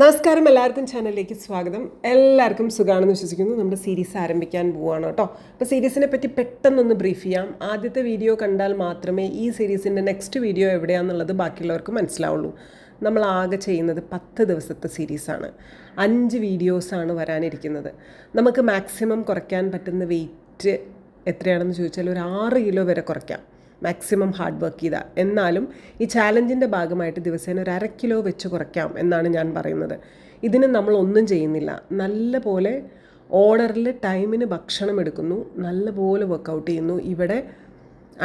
നമസ്കാരം എല്ലാവർക്കും ചാനലിലേക്ക് സ്വാഗതം. എല്ലാവർക്കും സുഖമാണെന്ന് വിശ്വസിക്കുന്നു. നമ്മുടെ സീരീസ് ആരംഭിക്കാൻ പോവുകയാണ് കേട്ടോ. അപ്പോൾ സീരീസിനെ പറ്റി പെട്ടെന്നൊന്ന് ബ്രീഫ് ചെയ്യാം. ആദ്യത്തെ വീഡിയോ കണ്ടാൽ മാത്രമേ ഈ സീരീസിന്റെ നെക്സ്റ്റ് വീഡിയോ എവിടെയാണെന്നുള്ളത് ബാക്കിയുള്ളവർക്ക് മനസ്സിലാവുള്ളൂ. നമ്മൾ ആകെ ചെയ്യുന്നത് പത്ത് ദിവസത്തെ സീരീസാണ് അഞ്ച് വീഡിയോസാണ് വരാനിരിക്കുന്നത്. നമുക്ക് മാക്സിമം കുറയ്ക്കാൻ പറ്റുന്ന വെയിറ്റ് എത്രയാണെന്ന് ചോദിച്ചാൽ ഒരു ആറ് കിലോ വരെ കുറയ്ക്കാം. മാക്സിമം ഹാർഡ് വർക്ക് ചെയ്താൽ എന്നാലും ഈ ചാലഞ്ചിന്റെ ഭാഗമായിട്ട് ദിവസേന ഒരു അര കിലോ വെച്ച് കുറയ്ക്കാം എന്നാണ് ഞാൻ പറയുന്നത്. ഇതിന് നമ്മൾ ഒന്നും ചെയ്യുന്നില്ല. നല്ല പോലെ ഓർഡറിൽ ടൈമിന് ഭക്ഷണം എടുക്കുന്നു. നല്ല പോലെ വർക്കൗട്ട് ചെയ്യുന്നു. ഇവിടെ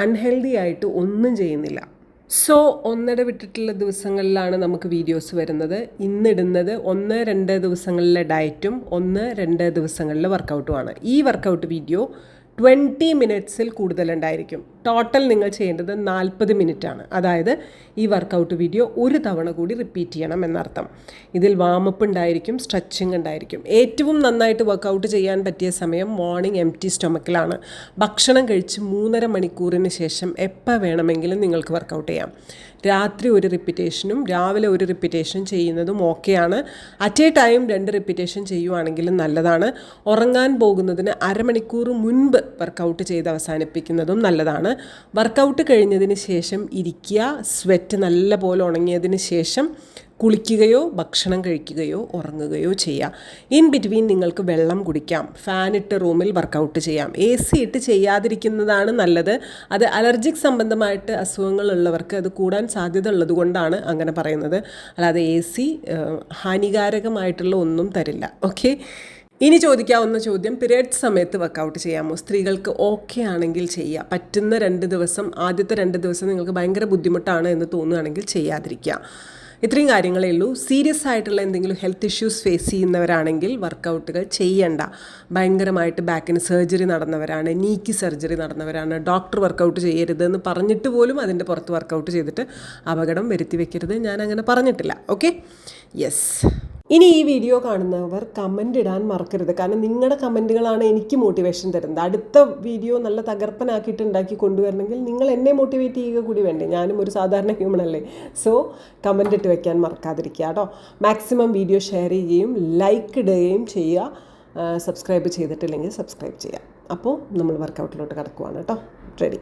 അൺഹെൽതി ആയിട്ട് ഒന്നും ചെയ്യുന്നില്ല. സോ ഒന്നിട വിട്ടിട്ടുള്ള ദിവസങ്ങളിലാണ് നമുക്ക് വീഡിയോസ് വരുന്നത്. ഇന്നിടുന്നത് ഒന്ന് രണ്ട് ദിവസങ്ങളിലെ ഡയറ്റും ഒന്ന് രണ്ട് ദിവസങ്ങളിലെ വർക്കൗട്ടുമാണ് ഈ വർക്കൗട്ട് വീഡിയോ ട്വന്റി മിനിറ്റ്സിൽ കൂടുതലുണ്ടായിരിക്കും ടോട്ടൽ നിങ്ങൾ ചെയ്യേണ്ടത് നാൽപ്പത് ആണ് അതായത് ഈ വർക്കൗട്ട് വീഡിയോ ഒരു തവണ കൂടി റിപ്പീറ്റ് ചെയ്യണം എന്നർത്ഥം. ഇതിൽ വാമപ്പ് ഉണ്ടായിരിക്കും സ്ട്രെച്ചിങ് ഉണ്ടായിരിക്കും. ഏറ്റവും നന്നായിട്ട് വർക്കൗട്ട് ചെയ്യാൻ പറ്റിയ സമയം മോർണിംഗ് എം ടി സ്റ്റൊമക്കിലാണ് ഭക്ഷണം കഴിച്ച് മൂന്നര മണിക്കൂറിന് ശേഷം എപ്പോൾ വേണമെങ്കിലും നിങ്ങൾക്ക് വർക്കൗട്ട് ചെയ്യാം. രാത്രി ഒരു റിപ്പീറ്റേഷനും രാവിലെ ഒരു റിപ്പീറ്റേഷൻ ചെയ്യുന്നതും ഓക്കെയാണ് അറ്റ് എ ടൈം രണ്ട് റിപ്പീറ്റേഷൻ ചെയ്യുവാണെങ്കിലും നല്ലതാണ്. ഉറങ്ങാൻ പോകുന്നതിന് അരമണിക്കൂർ മുൻപ് വർക്കൗട്ട് ചെയ്ത് അവസാനിപ്പിക്കുന്നതും നല്ലതാണ്. വർക്കൗട്ട് കഴിഞ്ഞതിന് ശേഷം ഇരിക്കുക സ്വെറ്റ് നല്ല പോലെ ഉണങ്ങിയതിന് ശേഷം കുളിക്കുകയോ ഭക്ഷണം കഴിക്കുകയോ ഉറങ്ങുകയോ ചെയ്യാം ഇൻ ബിറ്റ്വീൻ നിങ്ങൾക്ക് വെള്ളം കുടിക്കാം. ഫാനിട്ട് റൂമിൽ വർക്കൗട്ട് ചെയ്യാം. എ സി ഇട്ട് ചെയ്യാതിരിക്കുന്നതാണ് നല്ലത്. അത് അലർജിക് സംബന്ധമായിട്ട് അസുഖങ്ങളുള്ളവർക്ക് അത് കൂടാൻ സാധ്യത ഉള്ളതുകൊണ്ടാണ് അങ്ങനെ പറയുന്നത്. അല്ലാതെ എ സി ഹാനികാരകമായിട്ടുള്ള ഒന്നും തരില്ല. ഓക്കെ ഇനി ചോദിക്കാവുന്ന ചോദ്യം പിരീഡ് സമയത്ത് വർക്കൗട്ട് ചെയ്യാമോ? സ്ത്രീകൾക്ക് ഓക്കെ ആണെങ്കിൽ ചെയ്യുക പറ്റുന്ന രണ്ട് ദിവസം ആദ്യത്തെ രണ്ട് ദിവസം നിങ്ങൾക്ക് ഭയങ്കര ബുദ്ധിമുട്ടാണ് എന്ന് തോന്നുകയാണെങ്കിൽ ചെയ്യാതിരിക്കുക. ഇത്രയും കാര്യങ്ങളേ ഉള്ളൂ. സീരിയസ് ആയിട്ടുള്ള എന്തെങ്കിലും ഹെൽത്ത് ഇഷ്യൂസ് ഫേസ് ചെയ്യുന്നവരാണെങ്കിൽ വർക്കൗട്ടുകൾ ചെയ്യണ്ട. ഭയങ്കരമായിട്ട് ബാക്കിന് സർജറി നടന്നവരാണ് നീക്കി സർജറി നടന്നവരാണ്. ഡോക്ടർ വർക്കൗട്ട് ചെയ്യരുത് എന്ന് പറഞ്ഞിട്ട് പോലും അതിന്റെ പുറത്ത് വർക്കൗട്ട് ചെയ്തിട്ട് അപകടം വരുത്തി വെക്കരുത്. ഞാൻ അങ്ങനെ പറഞ്ഞിട്ടില്ല. ഓക്കെ യെസ് ഇനി ഈ വീഡിയോ കാണുന്നവർ കമന്റ് ഇടാൻ മറക്കരുത്. കാരണം നിങ്ങളുടെ കമന്റുകളാണ് എനിക്ക് മോട്ടിവേഷൻ തരുന്നത്. അടുത്ത വീഡിയോ നല്ല തകർപ്പനാക്കിയിട്ട് ഉണ്ടാക്കി കൊണ്ടുവരണമെങ്കിൽ നിങ്ങൾ എന്നെ മോട്ടിവേറ്റ് ചെയ്യുക കൂടി വേണ്ടേ. ഞാനും ഒരു സാധാരണ ഹ്യൂമൺ അല്ലേ. സോ കമന്റ് ഇട്ട് വെക്കാൻ മറക്കാതിരിക്കുക കേട്ടോ. മാക്സിമം വീഡിയോ ഷെയർ ചെയ്യുകയും ലൈക്ക് ഇടുകയും ചെയ്യുക. സബ്സ്ക്രൈബ് ചെയ്തിട്ടില്ലെങ്കിൽ സബ്സ്ക്രൈബ് ചെയ്യുക. അപ്പോൾ നമ്മൾ വർക്കൗട്ടിലോട്ട് കിടക്കുവാണ് കേട്ടോ. Ready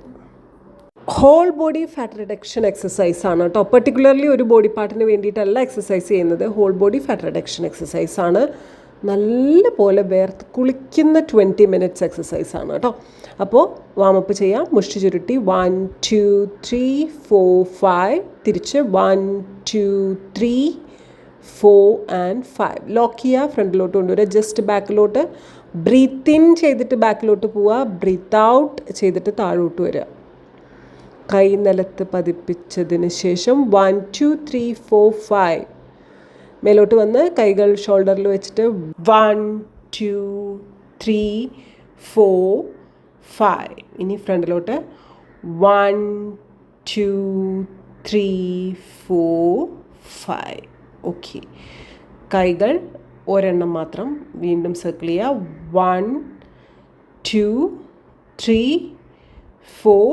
whole body fat reduction exercise ആണ് കേട്ടോ. പെർട്ടിക്കുലർലി ഒരു ബോഡി പാർട്ടിന് വേണ്ടിയിട്ടല്ല എക്സസൈസ് ചെയ്യുന്നത്. Whole body fat reduction exercise ആണ്. നല്ല പോലെ വേർത്ത് കുളിക്കുന്ന ട്വന്റി മിനിറ്റ്സ് എക്സസൈസ് ആണ് കേട്ടോ. അപ്പോൾ വാമപ്പ് ചെയ്യാം. മുഷ്ടി ചുരുട്ടി. One two three four five തിരിച്ച് one two three four and five lock ചെയ്യുക. ഫ്രണ്ടിലോട്ട് കൊണ്ടുവരിക. ജസ്റ്റ് ബാക്കിലോട്ട് ബ്രീത്ത് ഇൻ ചെയ്തിട്ട് ബാക്കിലോട്ട് പോവുക. ബ്രീത്ത് ഔട്ട് ചെയ്തിട്ട് താഴോട്ട് വരിക. കൈ നിലത്ത് പതിപ്പിച്ചതിന് ശേഷം one two three four five മേലോട്ട് വന്ന് കൈകൾ ഷോൾഡറിൽ വെച്ചിട്ട് one two three four five ഇനി ഫ്രണ്ടിലോട്ട് one two three four five okay കൈകൾ ഒരെണ്ണം മാത്രം വീണ്ടും സർക്കിൾ ചെയ്യുക. One two three four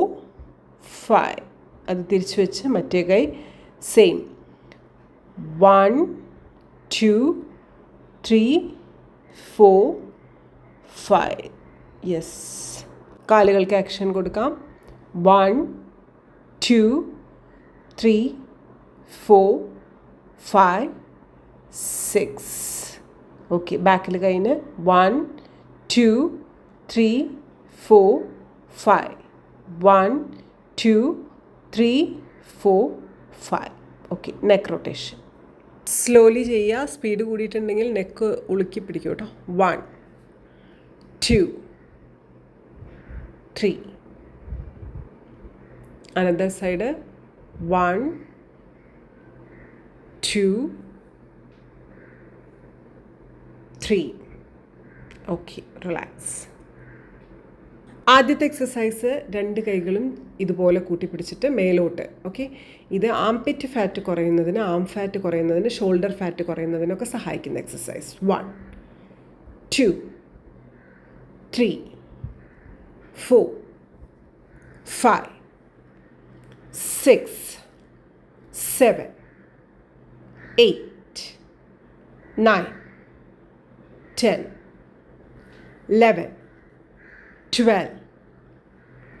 five അത് തിരിച്ചു വെച്ച് മറ്റേ കൈ same one two three four five yes കാലുകൾക്ക് action കൊടുക്കാം. One two three four five six okay ബാക്കിൽ കൈന് one two three four five one two three four five okay neck rotation slowly ചെയ്യുക. Speed കൂടിയിട്ടുണ്ടെങ്കിൽ neck ഉളുക്കി പിടിക്കും കേട്ടോ. One two three another side one two three okay relax ആദ്യത്തെ exercise രണ്ട് കൈകളും ഇതുപോലെ കൂട്ടിപ്പിടിച്ചിട്ട് മേലോട്ട് ഓക്കെ ഇത് ആംപിറ്റ് ഫാറ്റ് കുറയുന്നതിന് ആം ഫാറ്റ് കുറയുന്നതിന് ഷോൾഡർ ഫാറ്റ് കുറയുന്നതിനൊക്കെ സഹായിക്കുന്ന exercise one two three four five six seven eight nine ten eleven twelve,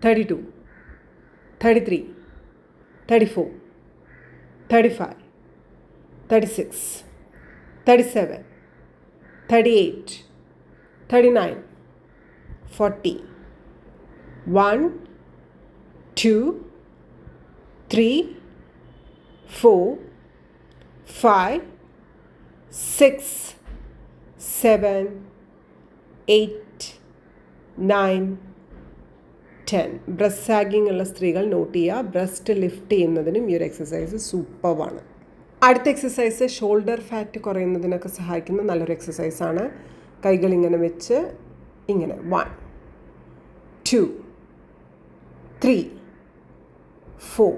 32, 33, 34, 35, 36, 37, 38, 39, 40. 1, 2, 3, 4, 5, 6, 7, 8, 9, ten breast sagging ഉള്ള സ്ത്രീകൾ നോട്ട് ചെയ്യുക. ബ്രസ്റ്റ് ലിഫ്റ്റ് ചെയ്യുന്നതിനും ഈ ഒരു എക്സസൈസ് സൂപ്പറാണ് അടുത്ത എക്സസൈസ് ഷോൾഡർ ഫാറ്റ് കുറയുന്നതിനൊക്കെ സഹായിക്കുന്ന നല്ലൊരു എക്സസൈസാണ് കൈകൾ ഇങ്ങനെ വെച്ച് ഇങ്ങനെ. One two three four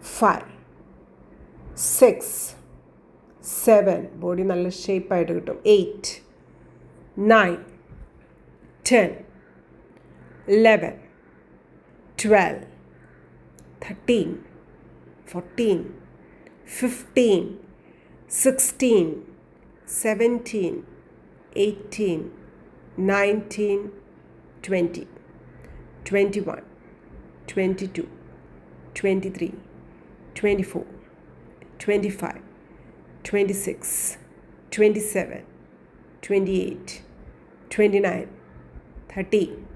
five six seven body നല്ല ഷേപ്പായിട്ട് കിട്ടും. Eight nine ten 11, 12, 13, 14, 15, 16, 17, 18, 19, 20, 21, 22, 23, 24, 25, 26, 27, 28, 29, 30,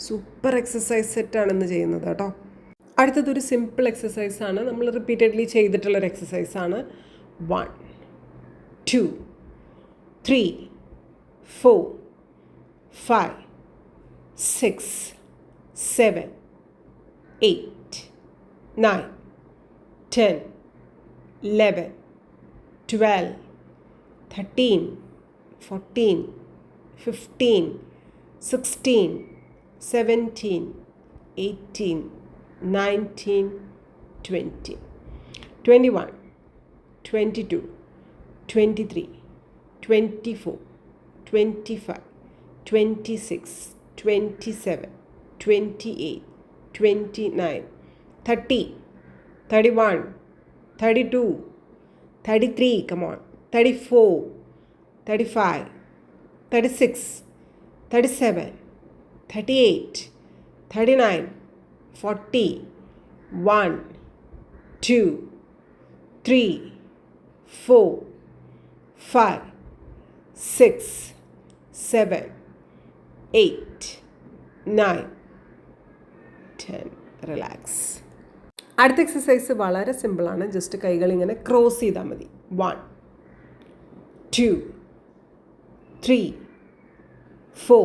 Super exercise സെറ്റാണ് ഇന്ന് ചെയ്യുന്നത് കേട്ടോ. അടുത്തതൊരു സിമ്പിൾ എക്സസൈസാണ് നമ്മൾ റിപ്പീറ്റഡ്ലി ചെയ്തിട്ടുള്ളൊരു എക്സസൈസാണ് one two three four five six seven eight nine ten eleven 12, 13, 14, 15, 16, 17, 18, 19, 20, 21, 22, 23, 24, 25, 26, 27, 28, 29, 30, 31, 32, 33, come on, 34, 35, 36, 37, 38, 39, 40, 1, 2, 3, 4, 5, 6, 7, 8, 9, 10. Relax. അടുത്ത എക്സസൈസ് വളരെ സിമ്പിളാണ് ജസ്റ്റ് കൈകൾ ഇങ്ങനെ ക്രോസ് ചെയ്താൽ മതി one two three four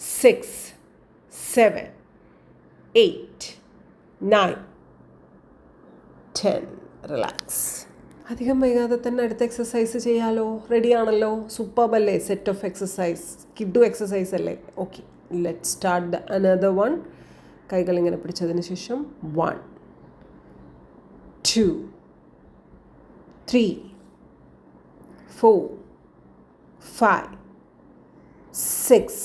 six, seven, eight, nine, ten. Relax അധികം വൈകാതെ തന്നെ അടുത്ത എക്സസൈസ് ചെയ്യാലോ? റെഡിയാണല്ലോ സൂപ്പർബ് അല്ലേ? സെറ്റ് ഓഫ് എക്സസൈസ് കിഡു എക്സസൈസ് അല്ലേ? Okay let start the another one കൈകൾ ഇങ്ങനെ പിടിച്ചതിന് ശേഷം one two three four five six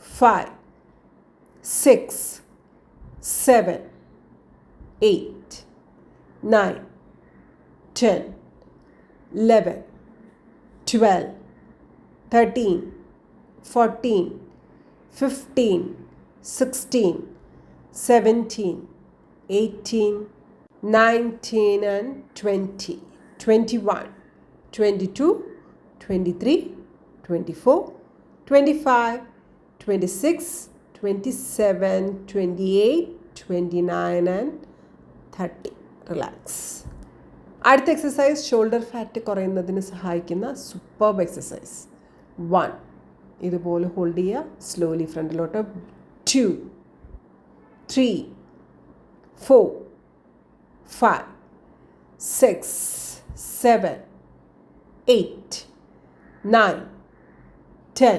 five, six, seven, eight, nine, ten, eleven, twelve, thirteen, fourteen, fifteen, sixteen, seventeen, eighteen, nineteen, and twenty, twenty-one, twenty-two, twenty-three, twenty-four, twenty-five. 26, 27, 28, 29 and 30. Relax അടുത്ത exercise shoulder fat കുറയുന്നതിന് സഹായിക്കുന്ന superb exercise one ഇതുപോലെ hold ചെയ്യുക. Slowly ഫ്രണ്ടിലോട്ട് two three four five six seven eight nine ten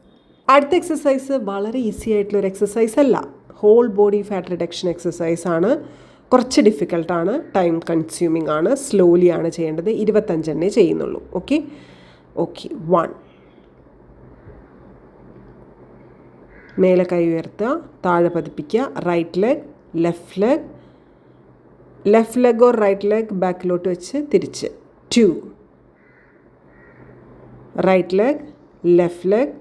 അടുത്ത exercise വളരെ easy ആയിട്ടുള്ളൊരു exercise അല്ല. Whole body fat reduction exercise ആണ്. കുറച്ച് ഡിഫിക്കൽട്ടാണ് ടൈം കൺസ്യൂമിംഗ് ആണ്. സ്ലോലി ആണ് ചെയ്യേണ്ടത്. ഇരുപത്തഞ്ചെണ്ണേ ചെയ്യുന്നുള്ളൂ. ഓക്കെ ഓക്കെ വൺ മേലെ കൈ ഉയർത്തുക താഴെ പതിപ്പിക്കുക right leg left leg left leg or right leg ബാക്കിലോട്ട് വെച്ച് തിരിച്ച്. Two right leg left leg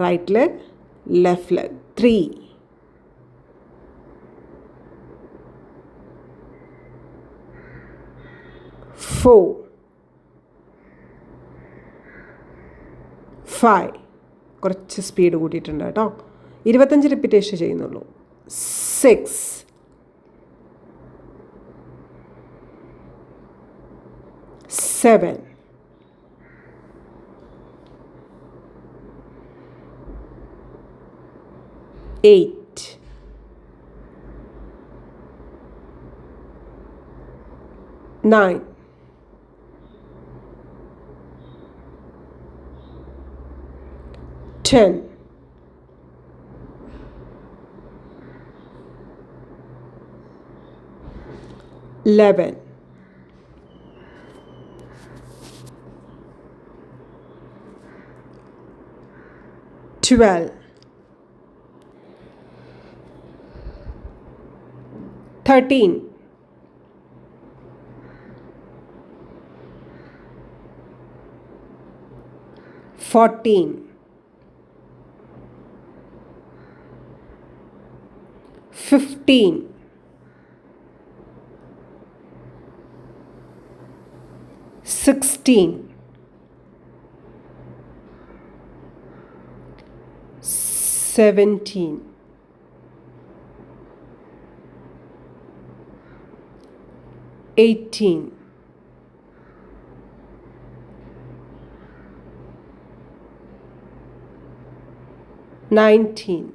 right leg left leg three four five കുറച്ച് സ്പീഡ് കൂട്ടിയിട്ടുണ്ട് കേട്ടോ. ഇരുപത്തഞ്ച് റിപ്പീറ്റേഷൻ ചെയ്യുന്നുള്ളൂ. Six seven eight. Nine. Ten. Eleven. Twelve. 13. Fourteen, fifteen, sixteen, seventeen. Eighteen, nineteen,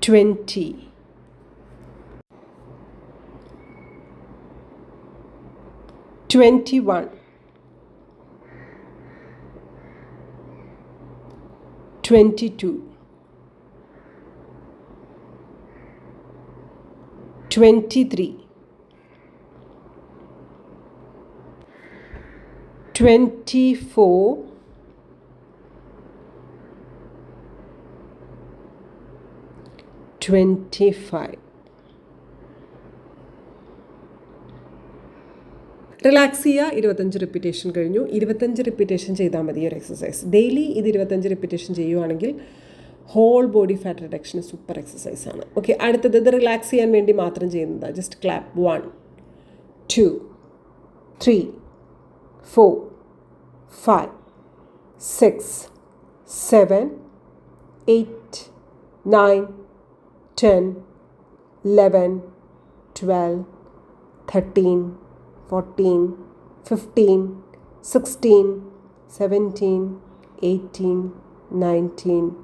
twenty, twenty-one, twenty-two, twenty-three, twenty-four, twenty-five. Relax ചെയ്യുക ഇരുപത്തഞ്ച് repetition കഴിഞ്ഞു. ഇരുപത്തഞ്ച് repetition ചെയ്താൽ മതി ഒരു എക്സസൈസ് ഡെയിലി ഇത് ഇരുപത്തഞ്ച് റിപ്പീറ്റേഷൻ ചെയ്യുവാണെങ്കിൽ ഹോൾ ബോഡി ഫാറ്റ് റിഡക്ഷന് സൂപ്പർ എക്സസൈസാണ് ഓക്കെ അടുത്തത് ഇത് റിലാക്സ് ചെയ്യാൻ വേണ്ടി മാത്രം ചെയ്യുന്നതാണ് just clap one two three four five six seven eight nine ten eleven twelve thirteen 14, 15, 16, 17, 18, 19,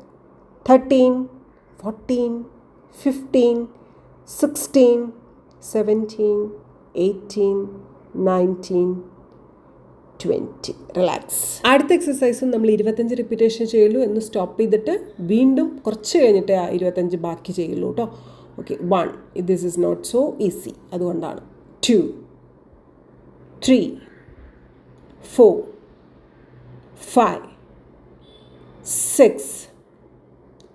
thirteen fourteen fifteen sixteen seventeen eighteen nineteen twenty relax അടുത്ത എക്സസൈസും നമ്മൾ ഇരുപത്തഞ്ച് റിപ്പീറ്റേഷൻ ചെയ്യുള്ളൂ എന്ന് സ്റ്റോപ്പ് ചെയ്തിട്ട് വീണ്ടും കുറച്ച് കഴിഞ്ഞിട്ട് ആ ഇരുപത്തഞ്ച് ബാക്കി ചെയ്യുള്ളൂ കേട്ടോ okay one this is not so easy അതുകൊണ്ടാണ്. Two three four five six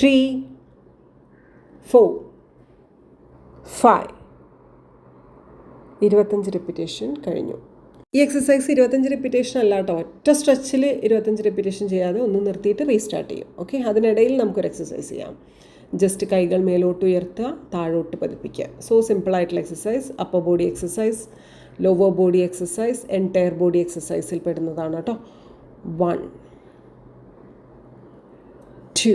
3, 4, 5. ഇരുപത്തഞ്ച് റിപ്പിറ്റേഷൻ കഴിഞ്ഞു. ഈ എക്സസൈസ് ഇരുപത്തഞ്ച് റിപ്പിറ്റേഷൻ അല്ല കേട്ടോ. ഒറ്റ സ്ട്രെച്ചിൽ ഇരുപത്തഞ്ച് റിപ്പിറ്റേഷൻ ചെയ്യാതെ ഒന്ന് നിർത്തിയിട്ട് റീസ്റ്റാർട്ട് ചെയ്യും. ഓക്കെ അതിനിടയിൽ നമുക്കൊരു എക്സസൈസ് ചെയ്യാം. ജസ്റ്റ് കൈകൾ മേലോട്ട് ഉയർത്തുക താഴോട്ട് പതിപ്പിക്കുക. സോ സിമ്പിളായിട്ടുള്ള exercise upper body exercise lower body exercise entire body എക്സസൈസിൽ പെടുന്നതാണ് കേട്ടോ. One two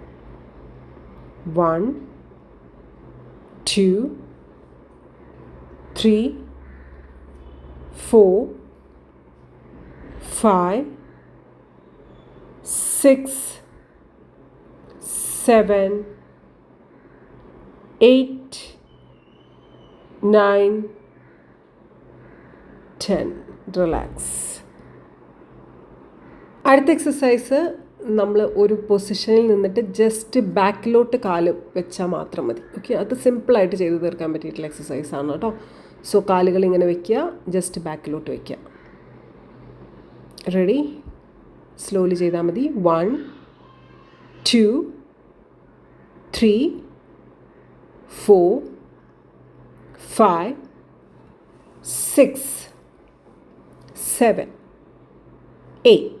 1 2 3 4 5 6 7 8 9 10 relax. അടുത്ത എക്സസൈസ് നമ്മൾ ഒരു പൊസിഷനിൽ നിന്നിട്ട് ജസ്റ്റ് ബാക്കിലോട്ട് കാൽ വെച്ചാൽ മാത്രം മതി. ഓക്കെ അത് സിമ്പിളായിട്ട് ചെയ്ത് തീർക്കാൻ പറ്റിയിട്ടുള്ള എക്സസൈസ് ആണ് കേട്ടോ. സോ കാലുകൾ ഇങ്ങനെ വെക്കുക ജസ്റ്റ് ബാക്കിലോട്ട് വെക്കുക. റെഡി സ്ലോലി ചെയ്താൽ മതി. One two three four five six seven eight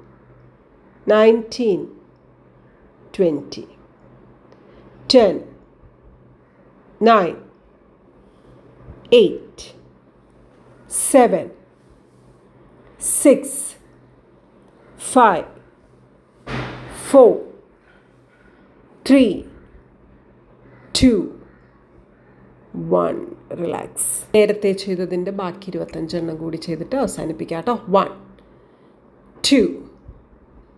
19, 20, 10, 9, 8, 7, 6, 5, 4, 3, 2, 1. Relax. നേരത്തെ ചെയ്തതിന്റെ ബാക്കി ഇരുപത്തഞ്ചെണ്ണം കൂടി ചെയ്തിട്ട് അവസാനിപ്പിക്കാം കേട്ടോ. One two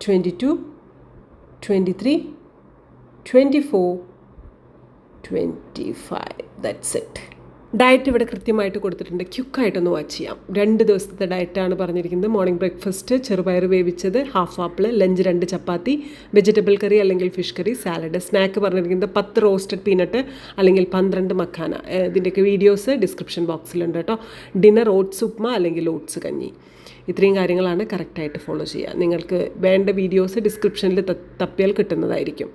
22, 23, 24, 25. That's it. Diet ഇവിടെ കൃത്യമായിട്ട് കൊടുത്തിട്ടുണ്ട്. ക്യുക്കായിട്ടൊന്ന് വാച്ച് ചെയ്യാം. രണ്ട് ദിവസത്തെ ഡയറ്റാണ് പറഞ്ഞിരിക്കുന്നത്. മോർണിംഗ് ബ്രേക്ക്ഫാസ്റ്റ് ചെറുപയർ വേവിച്ചത് ഹാഫ് ആപ്പിൾ ലഞ്ച് രണ്ട് ചപ്പാത്തി വെജിറ്റബിൾ കറി അല്ലെങ്കിൽ ഫിഷ് കറി സാലഡ് സ്നാക്ക് പറഞ്ഞിരിക്കുന്നത് പത്ത് റോസ്റ്റഡ് പീനട്ട് അല്ലെങ്കിൽ പന്ത്രണ്ട് മക്കാന ഇതിന്റെയൊക്കെ വീഡിയോസ് ഡിസ്ക്രിപ്ഷൻ ബോക്സിലുണ്ട് കേട്ടോ. ഡിന്നർ ഓട്സ് ഉപ്മ അല്ലെങ്കിൽ ഓട്സ് കഞ്ഞി. ഇത്രയും കാര്യങ്ങളാണ് കറക്റ്റായിട്ട് ഫോളോ ചെയ്യുക. നിങ്ങൾക്ക് വേണ്ട വീഡിയോസ് ഡിസ്ക്രിപ്ഷനിൽ തപ്പിയാൽ കിട്ടുന്നതായിരിക്കും.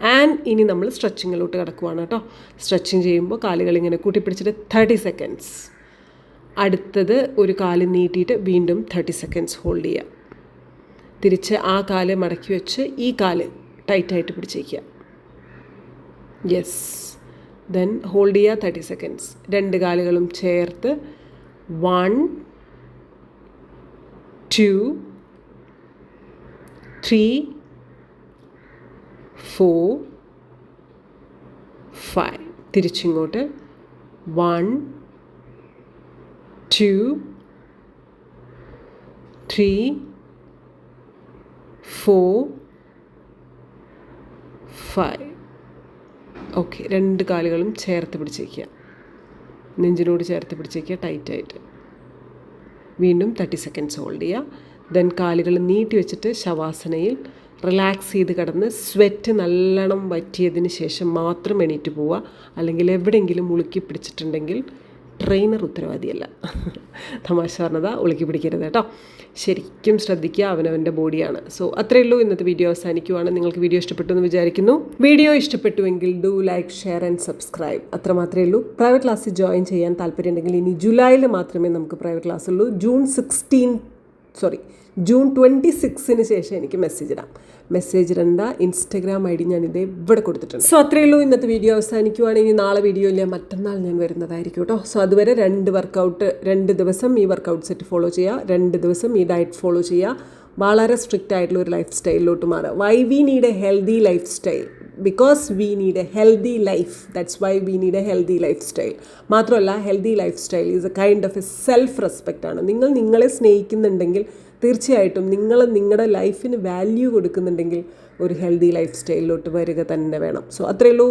ആൻഡ് ഇനി നമ്മൾ സ്ട്രെച്ചിങ്ങിലോട്ട് കിടക്കുവാണ് കേട്ടോ. സ്ട്രെച്ചിങ് ചെയ്യുമ്പോൾ കാലുകൾ ഇങ്ങനെ കൂട്ടിപ്പിടിച്ചിട്ട് തേർട്ടി സെക്കൻഡ്സ് അടുത്തത് ഒരു കാൽ നീട്ടിയിട്ട് വീണ്ടും തേർട്ടി സെക്കൻഡ്സ് ഹോൾഡ് ചെയ്യുക. തിരിച്ച് ആ കാൽ മടക്കി വെച്ച് ഈ കാൽ ടൈറ്റായിട്ട് പിടിച്ചേക്കുക. യെസ് ദെൻ ഹോൾഡ് ചെയ്യുക തേർട്ടി സെക്കൻഡ്സ് രണ്ട് കാലുകളും ചേർത്ത് one two three four five തിരിച്ചിങ്ങോട്ട്. One two three four five okay രണ്ട് കാലുകളും ചേർത്ത് പിടിച്ചേക്കുക. നെഞ്ചിനോട് ചേർത്ത് പിടിച്ചേക്കുക ടൈറ്റായിട്ട് വീണ്ടും തേർട്ടി സെക്കൻഡ്സ് ഹോൾഡ് ചെയ്യുക. ദെൻ കാലുകൾ നീട്ടി വെച്ചിട്ട് ശവാസനയിൽ റിലാക്സ് ചെയ്ത് കിടന്ന് സ്വെറ്റ് നല്ലോണം വറ്റിയതിന് ശേഷം മാത്രം എണീറ്റ് പോവുക. അല്ലെങ്കിൽ എവിടെയെങ്കിലും ഉളുക്കി പിടിച്ചിട്ടുണ്ടെങ്കിൽ ട്രെയിനർ ഉത്തരവാദിയല്ല. തമാശ പറഞ്ഞതാ ഉളുക്കി പിടിക്കരുത് കേട്ടോ. ശരിക്കും ശ്രദ്ധിക്കുക അവനവന്റെ ബോഡിയാണ് സോ അത്രയേ ഉള്ളൂ ഇന്നത്തെ വീഡിയോ അവസാനിക്കുവാണ്. നിങ്ങൾക്ക് വീഡിയോ ഇഷ്ടപ്പെട്ടു എന്ന് വിചാരിക്കുന്നു. വീഡിയോ ഇഷ്ടപ്പെട്ടുവെങ്കിൽ do like share and subscribe അത്ര മാത്രമേ ഉള്ളൂ. പ്രൈവറ്റ് ക്ലാസ്സിൽ ജോയിൻ ചെയ്യാൻ താല്പര്യമുണ്ടെങ്കിൽ ഇനി ജൂലൈയിൽ മാത്രമേ നമുക്ക് പ്രൈവറ്റ് ക്ലാസ് ഉള്ളൂ. June sixteen sorry June twenty സിക്സിന് ശേഷം എനിക്ക് മെസ്സേജ് ഇടാം. മെസ്സേജ് ഇടേണ്ട ഇൻസ്റ്റഗ്രാം ഐ ഡി ഞാനിത് ഇവിടെ കൊടുത്തിട്ടുണ്ട്. സോ അത്രയേ ഉള്ളൂ ഇന്നത്തെ വീഡിയോ അവസാനിക്കുവാണെങ്കിൽ നാളെ വീഡിയോ ഇല്ല മറ്റന്നാൾ ഞാൻ വരുന്നതായിരിക്കും കേട്ടോ. സോ അതുവരെ രണ്ട് വർക്കൗട്ട് രണ്ട് ദിവസം ഈ വർക്കൗട്ട് സെറ്റ് ഫോളോ ചെയ്യുക. രണ്ട് ദിവസം ഈ ഡയറ്റ് ഫോളോ ചെയ്യുക. വളരെ സ്ട്രിക്റ്റ് ആയിട്ടുള്ള ഒരു ലൈഫ് സ്റ്റൈലിലോട്ട് മാറുക. Why we need a healthy life style because we need a healthy life that's why we need a healthy life style മാത്രമല്ല healthy life style is a kind of a self respect ആണ്. നിങ്ങൾ നിങ്ങളെ സ്നേഹിക്കുന്നുണ്ടെങ്കിൽ തീർച്ചയായിട്ടും നിങ്ങൾ നിങ്ങളുടെ ലൈഫിന് value കൊടുക്കുന്നുണ്ടെങ്കിൽ ഒരു healthy life സ്റ്റൈലിലോട്ട് വരിക തന്നെ വേണം. സോ അത്രയേ ഉള്ളൂ.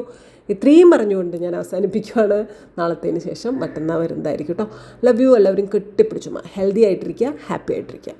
ഇത്രയും പറഞ്ഞുകൊണ്ട് ഞാൻ അവസാനിപ്പിക്കുകയാണ് നാളത്തേന് ശേഷം മറ്റന്നാൾ വരുന്നതായിരിക്കും കേട്ടോ. ലവ് യു എല്ലാവരും കെട്ടിപ്പിടിച്ചുമ ഹെൽത്തി ആയിട്ടിരിക്കുക ഹാപ്പി ആയിട്ടിരിക്കുക.